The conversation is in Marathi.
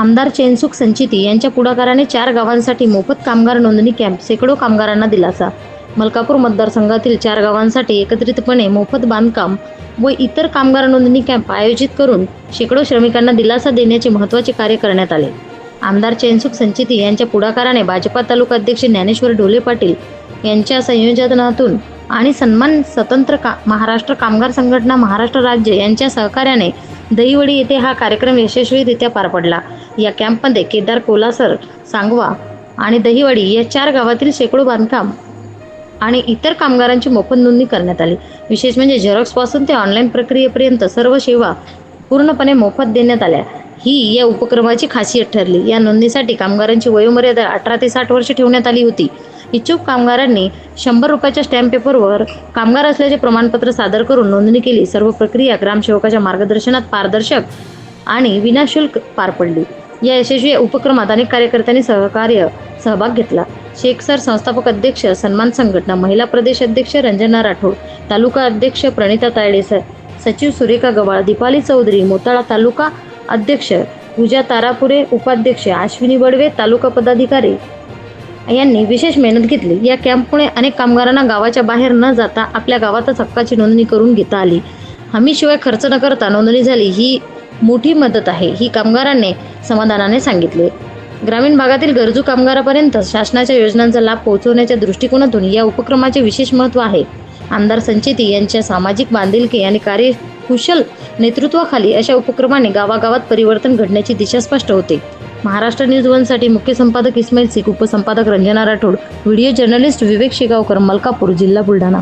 आमदार चेनसुख संचिती यांच्या पुढाकाराने चार गावांसाठी मोफत कामगार नोंदणी कॅम्प शेकडो कामगारांना दिलासा. मलकापूर मतदारसंघातील चार गावांसाठी एकत्रितपणे मोफत बांधकाम व इतर कामगार नोंदणी कॅम्प आयोजित करून शेकडो श्रमिकांना दिलासा देण्याचे महत्त्वाचे कार्य करण्यात आले. आमदार चेनसुख संचिती यांच्या पुढाकाराने भाजपा तालुका अध्यक्ष ज्ञानेश्वर ढोले पाटील यांच्या संयोजनातून आणि सन्मान स्वतंत्र का महाराष्ट्र कामगार संघटना महाराष्ट्र राज्य यांच्या सहकार्याने दहीवडी येथे हा कार्यक्रम यशस्वीरित्या पार पडला. या कॅम्पमध्ये केदार कोलासर सांगवा आणि दहीवडी या चार गावातील शेकडो बांधकाम आणि इतर कामगारांची मोफत नोंदणी करण्यात आली. विशेष म्हणजे झेरॉक्सपासून ते ऑनलाईन प्रक्रियेपर्यंत सर्व सेवा पूर्णपणे मोफत देण्यात आल्या. ही या उपक्रमाची खासियत ठरली. या नोंदणीसाठी कामगारांची वयोमर्यादा अठरा ते साठ वर्ष ठेवण्यात आली होती. इच्छुक कामगारांनी शंभर रुपयाच्या स्टॅम्प पेपरवर कामगार असल्याचे प्रमाणपत्र सादर करून नोंदणी केली. सर्व प्रक्रिया ग्रामसेवकाच्या मार्गदर्शनात पारदर्शक आणि विनाशुल्क पार पडली. या यशस्वी उपक्रमात अनेक कार्यकर्त्यांनी सहकार्य सहभाग घेतला. शेख सर संस्थापक अध्यक्ष सन्मान संघटना महिला प्रदेश अध्यक्ष रंजना राठोड तालुका अध्यक्ष प्रणिता तायडे सचिव सुरेखा गवाळ दीपाली चौधरी मोताळा तालुका अध्यक्ष पूजा तारापुरे उपाध्यक्ष अश्विनी बडवे तालुका पदाधिकारी यांनी विशेष मेहनत घेतली. या कॅम्पमुळे अनेक कामगारांना गावाच्या बाहेर न जाता आपल्या गावातच हक्काची नोंदणी करून घेता आली. हमीशिवाय खर्च न करता नोंदणी झाली ही मोठी मदत आहे ही कामगारांनी समाधानाने सांगितले. ग्रामीण भागातील गरजू कामगारापर्यंत शासनाच्या योजनांचा लाभ पोहोचवण्याच्या दृष्टिकोनातून या उपक्रमाचे विशेष महत्त्व आहे. आमदार संचेती यांच्या सामाजिक बांधिलकी आणि कार्यकुशल नेतृत्वाखाली अशा उपक्रमाने गावागावात परिवर्तन घडण्याची दिशा स्पष्ट होते. महाराष्ट्र न्यूज वनसाठी मुख्य संपादक इस्माईल सिख उपसंपादक रंजना राठोड व्हिडिओ जर्नलिस्ट विवेक शेगावकर मलकापूर जिल्हा बुलढाणा.